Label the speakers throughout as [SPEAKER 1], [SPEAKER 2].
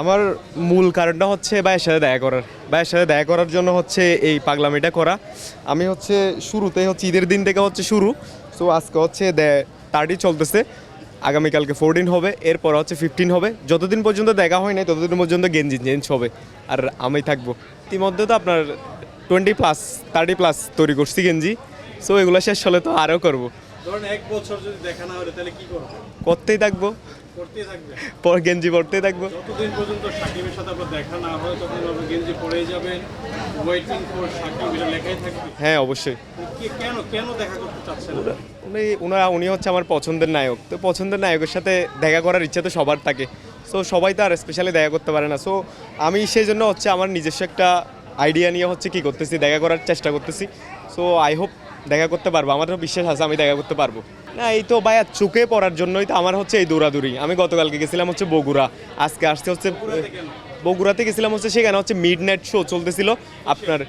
[SPEAKER 1] আমার মূল কারণটা হচ্ছে ভাইয়ের সাথে দেখা করার। ভাইয়ের সাথে দেখা করার জন্য হচ্ছে এই পাগলামিটা করা। আমি হচ্ছে শুরুতে হচ্ছে ঈদের দিন থেকে হচ্ছে শুরু। সো আজকে হচ্ছে থার্টি চলতেছে। আগামীকালকে ফোরটিন হবে এরপর হচ্ছে ফিফটিন হবে। যতদিন পর্যন্ত দেখা হয় নাই ততদিন পর্যন্ত গেঞ্জি চেঞ্জ হবে। আর আমি থাকব। ইতিমধ্যে তো আপনার টোয়েন্টি প্লাস থার্টি প্লাস তৈরি করছি গেঞ্জি। সো এগুলো শেষ হলে তো আরও করব? করতেই থাকবে। পর গেঞ্জি পরতেই থাকব।
[SPEAKER 2] যতদিন পর্যন্ত সাকিবের সাথে আপনার দেখা না হয় ততদিন আপনি গেঞ্জি পরেই যাবেন। ওয়েটিং ফর সাকিব এটা লেখাই থাকবে।
[SPEAKER 1] হ্যাঁ অবশ্যই।
[SPEAKER 2] কেন কেন দেখা করতে চাচ্ছেন
[SPEAKER 1] উনি ওনারা উনি হচ্ছে আমার পছন্দের নায়ক। তো পছন্দের নায়কের সাথে দেখা করার ইচ্ছা তো সবার থাকে। সো সবাই তো আর স্পেশালি দেখা করতে পারে না। সো আমি সেই জন্য হচ্ছে আমার নিজস্ব একটা আইডিয়া নিয়ে হচ্ছে কি করতেছি, দেখা করার চেষ্টা করতেছি। সো আই হোপ দেখা করতে পারব। আমারও বিশ্বাস আছে, আমি দেখা করতে পারব। না, এই তো ভাইয়া চোখে পড়ার জন্যই তো আমার হচ্ছে এই দৌড়াদৌড়ি। আমি গতকালকে গেছিলাম হচ্ছে বগুড়া। আজকে আসতে হচ্ছে, বগুড়াতে গেছিলাম হচ্ছে সেখানে হচ্ছে মিড নাইট শো চলতেছিল। আপনার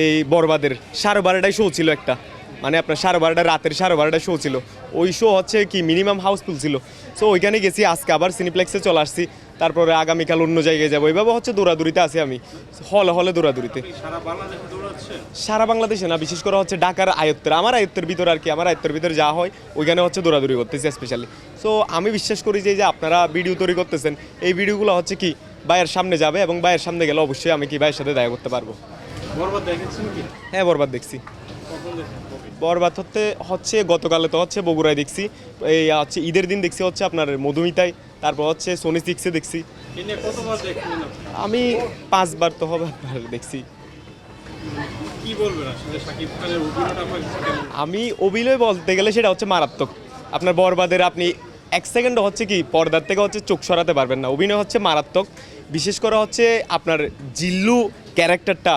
[SPEAKER 1] এই বরবাদের সাড়ে বারোটায় শো ছিল একটা। মানে আপনার সাড়ে বারোটা, রাতের সাড়ে বারোটা শো ছিল। ওই শো হচ্ছে কি মিনিমাম হাউসফুল ছিল। সো ওইখানে গেছি, আজকে আবার সিনিপ্লেক্সে চলে আসছি। তারপরে আগামীকাল অন্য জায়গায় যাব। এইভাবে হচ্ছে দৌড়াদৌড়িতে আছি আমি। হলে হলে দৌড়াদৌড়িতে।
[SPEAKER 2] সারা বাংলাদেশে
[SPEAKER 1] না বিশেষ করে হচ্ছে ঢাকার আয়ত্তের। আমার আয়ত্তের ভিতর আর কি আমার আয়ত্তের ভিতরে যা হয় ওইখানে হচ্ছে দৌড়াদৌড়ি করতেছি স্পেশালি সো আমি বিশ্বাস করি যে আপনারা ভিডিও তৈরি করতেছেন এই ভিডিওগুলো হচ্ছে কি ভাইয়ের সামনে যাবে এবং ভাইয়ের সামনে গেলে অবশ্যই আমি কি ভাইয়ের সাথে দেখা করতে পারব।
[SPEAKER 2] বরবাদ দেখেছেন কি?
[SPEAKER 1] হ্যাঁ বরবাদ দেখছি? বরবাদ হতে হচ্ছে গতকালে তো হচ্ছে বগুড়ায় দেখছি। এই হচ্ছে ঈদের দিন দেখছি হচ্ছে আপনার মধুমিতায় তারপর হচ্ছে সোনি সিক্সে দেখছি? আমি পাঁচবার তো হবে আপনার দেখছি? আমি অভিনয় বলতে গেলে সেটা হচ্ছে মারাত্মক। আপনার বরবাদের আপনি এক সেকেন্ড হচ্ছে কি পর্দার থেকে হচ্ছে চোখ সরাতে পারবেন না। অভিনয় হচ্ছে মারাত্মক। বিশেষ করে হচ্ছে আপনার জিল্লু ক্যারেক্টারটা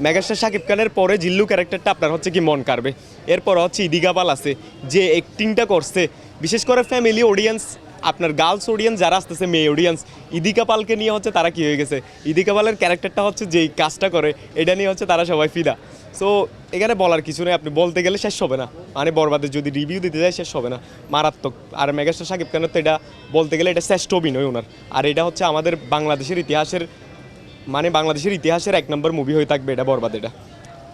[SPEAKER 1] মেগাস্টার শাকিব খানের পরে জিল্লু ক্যারেক্টারটা আপনার হচ্ছে কি মন কাড়বে। এরপর হচ্ছে ইদিগাপাল আছে, যে অ্যাক্টিংটা করছে। বিশেষ করে ফ্যামিলি অডিয়েন্স আপনার গার্লস অডিয়েন্স যারা আসতেছে, মেয়ে অডিয়েন্স ইদিকা পালকে নিয়ে হচ্ছে তারা কি হয়ে গেছে? ইদিকা পালের ক্যারেক্টারটা হচ্ছে যেই কাজটা করে, এটা নিয়ে হচ্ছে তারা সবাই ফিদা। সো এখানে বলার কিছু নেই, আপনি বলতে গেলে শেষ হবে না। মানে বরবাদের যদি রিভিউ দিতে যায়, শেষ হবে না। মারাত্মক। আর মেগাস্টার সাকিব খানের তো এটা বলতে গেলে এটা শ্রেষ্ঠ অভিনয় ওনার। আর এটা হচ্ছে আমাদের বাংলাদেশের ইতিহাসের মানে বাংলাদেশের ইতিহাসের এক নম্বর মুভি হয়ে থাকবে এটা, বরবাদ এটা।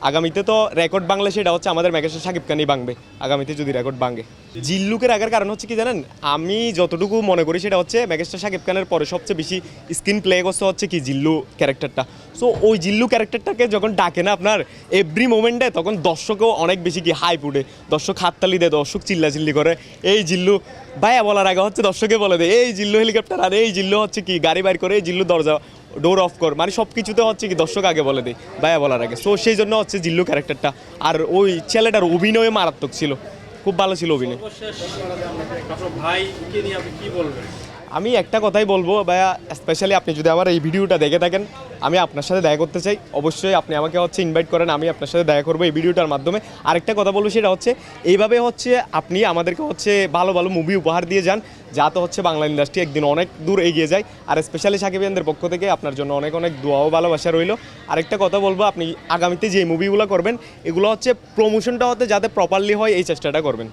[SPEAKER 1] আগামীতে তো রেকর্ড বাংলা সেটা হচ্ছে আমাদের মেগাস্টার সাকিব খানই বাংবে। আগামীতে যদি রেকর্ড বাংবে। জিল্লুকের আগার কারণ হচ্ছে কি জানেন? আমি যতটুকু মনে করি সেটা হচ্ছে মেগাস্টার সাকিব খানের পরে সবচেয়ে বেশি স্ক্রিন প্লে করছে হচ্ছে কি জিল্লু ক্যারেক্টারটা সো ওই জিল্লু ক্যারেক্টারটাকে যখন ডাকে না আপনার এভরি মোমেন্টে তখন দর্শকও অনেক বেশি কি হাই উঠে। দর্শক হাততালি দেয়, দর্শক চিল্লাচিল্লি করে। এই জিল্লু ভাইয়া বলার আগে হচ্ছে দর্শকে বলে দেয়, এই জিল্লু হেলিকপ্টার আর এই জিল্লু হচ্ছে কি গাড়ি বাইর করে, এই জিল্লু দরজা ডোর অফ কর। মানে সব কিছুতে হচ্ছে কি দর্শক আগে বলে দেয় ভাইয়া বলার আগে। সো সেই জন্য হচ্ছে জিল্লু ক্যারেক্টারটা আর ওই ছেলেটার অভিনয় মারাত্মক ছিল। খুব ভালো ছিল অভিনয়। আমি একটা কথাই বলব ভাইয়া স্পেশালি আপনি যদি আমার এই ভিডিওটা দেখে থাকেন আমি আপনার সাথে দেখা করতে চাই। অবশ্যই আপনি আমাকে হচ্ছে ইনভাইট করেন, আমি আপনার সাথে দেখা করব এই ভিডিওটার মাধ্যমে। আরেকটা কথা বলব সেটা হচ্ছে, এইভাবে হচ্ছে আপনি আমাদেরকে হচ্ছে ভালো ভালো মুভি উপহার দিয়ে যান যাতে হচ্ছে বাংলা ইন্ডাস্ট্রি একদিন অনেক দূর এগিয়ে যায়। আর স্পেশালি সাকিবিয়ানদের পক্ষ থেকে আপনার জন্য অনেক অনেক দোয়াও ভালোবাসা রইল। আরেকটা কথা বলব, আপনি আগামীতে যে মুভিগুলো করবেন, এগুলো হচ্ছে প্রমোশনটা হতে যাতে প্রপারলি হয়, এই চেষ্টাটা করবেন।